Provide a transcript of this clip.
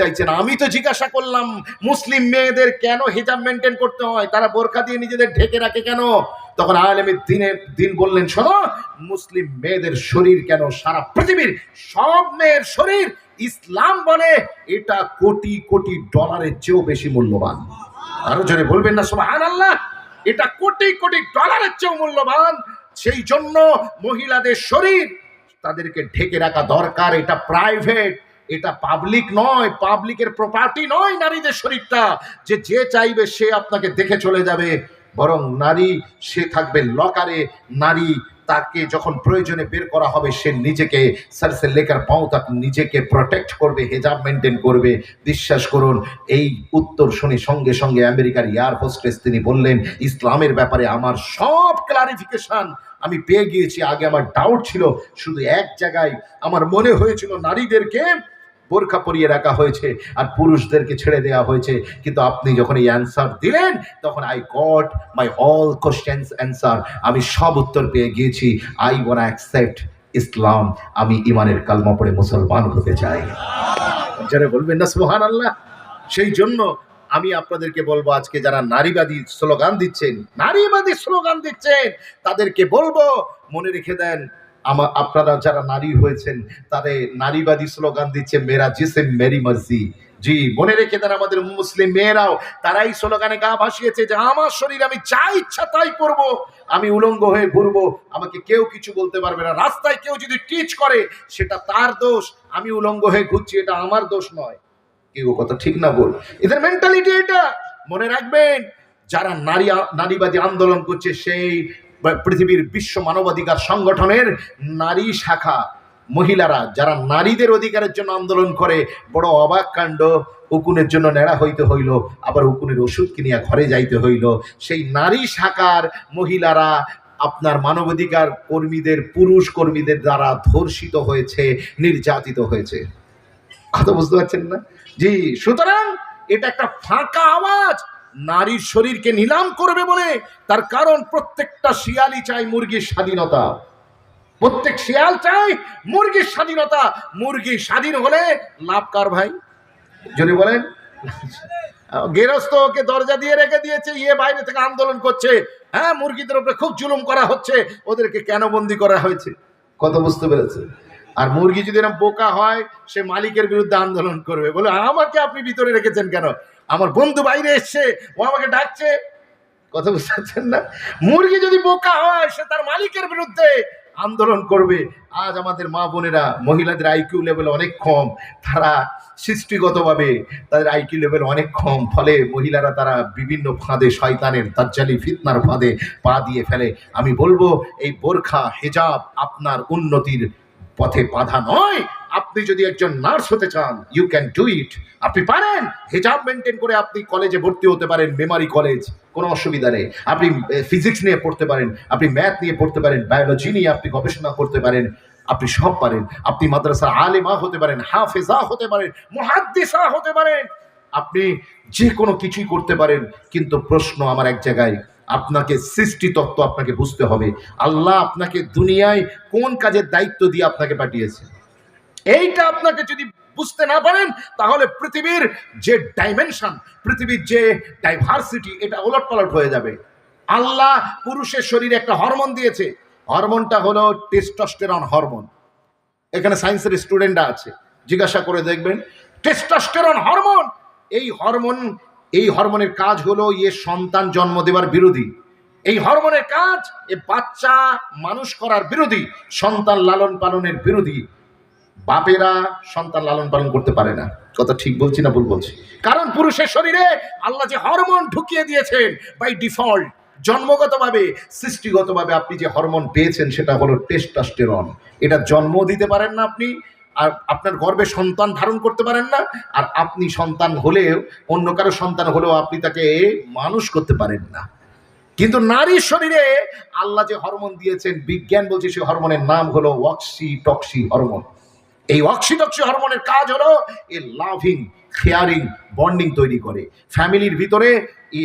চাইছেন। আমি তো জিজ্ঞাসা করলাম, মুসলিম মেয়েদের কেন হিজাব মেনটেন করতে হয়? তারা বোরখা দিয়ে নিজেদের ঢেকে রাখে কেন? তখন আলেমের দিনে দিন বললেন, শোনো, মুসলিম মেয়েদের শরীর কেন সারা পৃথিবীর সব মেয়ের শরীর ইসলাম বলে? এটা কোটি কোটি ডলারের চেয়েও বেশি মূল্যবান। আরও জোরে বলবেন না সুবহান আল্লাহ এটা কোটি কোটি ডলারের চেয়েও মূল্যবান। সেই জন্য মহিলাদের শরীর তাদেরকে ঢেকে রাখা দরকার, এটা প্রাইভেট এটা পাবলিক নয় পাবলিকের প্রপার্টি নয় নারীদের শরীরটা। যে যে চাইবে সে আপনাকে দেখে চলে যাবে। বরং নারী, সে থাকবে লকারে নারী তাকে যখন প্রয়োজনে বের করা হবে, সে নিজেকে সারসে লেকার পাও তাকে নিজেকে প্রোটেক্ট করবে হেজাব মেনটেন করবে। বিশ্বাস করুন, এই উত্তর শুনে সঙ্গে সঙ্গে আমেরিকার এয়ার হোস্টেস তিনি বললেন, ইসলামের ব্যাপারে আমার সব ক্লারিফিকেশান আমি পেয়ে গিয়েছি। আগে আমার ডাউট ছিল, শুধু এক জায়গায় আমার মনে হয়েছিল নারীদেরকে বোরখা পরিয়ে রাখা হয়েছে আর পুরুষদেরকে ছেড়ে দেওয়া হয়েছে। কিন্তু আপনি যখন এই অ্যান্সার দিলেন, তখন I got my all questions answer আমি সব উত্তর পেয়ে গিয়েছি। আই ওয়ান অ্যাকসেপ্ট ইসলাম আমি ইমানের কালমা পড়ে মুসলমান হতে চাই। যারা বলবেন না সুহান আল্লাহ সেই জন্য আমি আপনাদেরকে বলব, আজকে যারা নারীবাদী স্লোগান দিচ্ছেন, নারীবাদী স্লোগান দিচ্ছেন, তাদেরকে বলব, মনে রেখে দেন আমার আপনারা যারা নারী হয়েছেন তাদের নারীবাদী স্লোগান দিচ্ছে মেরা জিসেম মেরি মর্জি। জি, মনে রেখে দেন আমাদের মুসলিম মেয়েরাও, তারাই স্লোগানে গা ভাসিয়েছে যে, আমার শরীর আমি যা ইচ্ছা তাই করব, আমি উলঙ্গ হয়ে ঘুরবো, আমাকে কেউ কিছু বলতে পারবে না। রাস্তায় কেউ যদি টিচ করে, সেটা তার দোষ, আমি উলঙ্গ হয়ে ঘুরছি, এটা আমার দোষ নয়। কেউ কথা ঠিক না বল। এদের মেন্টালিটি এটা। মনে রাখবেন, যারা নারী নারীবাদী আন্দোলন করছে, সেই পৃথিবীর বিশ্ব মানবাধিকার সংগঠনের নারী শাখা। মহিলারা যারা নারীদের অধিকারের জন্য আন্দোলন করে, বড় অবাক কাণ্ড, উকুনের জন্য নেড়া হইতে হইল, আবার উকুনের ওষুধ কিনিয়া ঘরে যাইতে হইল। সেই নারী শাখার মহিলারা আপনার মানবাধিকার কর্মীদের, পুরুষ কর্মীদের দ্বারা ধর্ষিত হয়েছে, নির্যাতিত হয়েছে। কথা বুঝতে পারছেন না? জি, সুতরাং এটা একটা ফাঁকা আওয়াজ। নারীর শরীরকে নিলাম করবে বলে তার কারণ প্রত্যেকটা শিয়ালই চাই মুরগির স্বাধীনতা। প্রত্যেক শিয়াল চাই মুরগির স্বাধীনতা। মুরগি স্বাধীন হলে লাভ কার ভাই? যদি বলেন। গেরস্ত ওকে দরজা দিয়ে রেখে দিয়েছে ইয়ে বাইরে থেকে আন্দোলন করছে। হ্যাঁ মুরগিদের উপরে খুব জুলুম করা হচ্ছে। ওদেরকে কেন বন্দি করা হয়েছে? কত বুঝতে পেরেছে। আর মুরগি যদি এরকম বোকা হয়, সে মালিকের বিরুদ্ধে আন্দোলন করবে। বলে, আমাকে আপনি ভিতরে রেখেছেন কেন? আমার বন্ধু বাইরে এসছে, ও আমাকে ডাকছে। কথা বুঝতে পারছেন না? মুরগি যদি বোকা হয়, সে তার মালিকের বিরুদ্ধে আন্দোলন করবে। আজ আমাদের মা বোনেরা মহিলাদের আইকিউ লেভেল অনেক কম, তারা সৃষ্টিগতভাবে তাদের আইকিউ লেভেল অনেক কম, ফলে মহিলারা তারা বিভিন্ন ফাঁদে শয়তানের তাজ্জালি ফিতনার ফাঁদে পা দিয়ে ফেলে। আমি বলব, এই বোরখা, হেজাব আপনার উন্নতির পথে বাধা নয় আপনি যদি একজন নার্স হতে চান ইউ ক্যান ডু ইট আপনি পারেন। হেজাব মেনটেন করে আপনি কলেজে ভর্তি হতে পারেন মেমারি কলেজ কোনো অসুবিধা নেই। আপনি ফিজিক্স নিয়ে পড়তে পারেন, আপনি ম্যাথ নিয়ে পড়তে পারেন বায়োলজি নিয়ে আপনি গবেষণা করতে পারেন, আপনি সব পারেন। আপনি মাদ্রাসা আলেমা হতে পারেন, হাফেজা হতে পারেন, মুহাদ্দিসা হতে পারেন। আপনি যে কোনো কিছুই করতে পারেন, কিন্তু প্রশ্ন আমার এক জায়গায়, আপনাকে সৃষ্টি তত্ত্ব আপনাকে বুঝতে হবে। আল্লাহ আপনাকে দুনিয়ায় কোন কাজের দায়িত্ব দিয়ে আপনাকে পাঠিয়েছে? এইটা আপনাকে যদি বুঝতে না পারেন, তাহলে পৃথিবীর যে ডাইমেনশন পৃথিবীর যে ডাইভার্সিটি এটা ওলট পালট হয়ে যাবে। আল্লাহ পুরুষের শরীরে একটা হরমোন দিয়েছে। হরমোনটা হলো টেস্টোস্টেরন হরমোন এখানে সায়েন্সের স্টুডেন্টরা আছে। জিজ্ঞাসা করে দেখবেন টেস্টোস্টেরন হরমোন এই হরমোন এই হরমোনের কাজ হলো ইয়ে সন্তান জন্ম দেওয়ার বিরোধী। এই হরমোনের কাজ, এ বাচ্চা মানুষ করার বিরোধী, সন্তান লালন পালনের বিরোধী। বাপেরা সন্তান লালন পালন করতে পারে না। কথা ঠিক বলছি না ভুল বলছি? কারণ পুরুষের শরীরে আল্লাহ যে হরমোন ঢুকিয়ে দিয়েছেন বাই ডিফল্ট জন্মগতভাবে, সৃষ্টিগতভাবে আপনি যে হরমোন পেয়েছেন সেটা হলো টেস্টাস্টেরন এটা জন্ম দিতে পারেন না আপনি, আর আপনার গর্ভে সন্তান ধারণ করতে পারেন না, আর আপনি সন্তান হলেও, অন্য কারও সন্তান হলেও আপনি তাকে মানুষ করতে পারেন না। কিন্তু নারীর শরীরে আল্লাহ যে হরমোন দিয়েছেন, বিজ্ঞান বলছে সেই হরমোনের নাম হলো ওয়াক্সি টক্সি হরমোন। এই অক্সিডক্সি হরমোনের কাজ হলো এ লাভিং ফেয়ারিং বন্ডিং তৈরি করে। ফ্যামিলির ভিতরে এ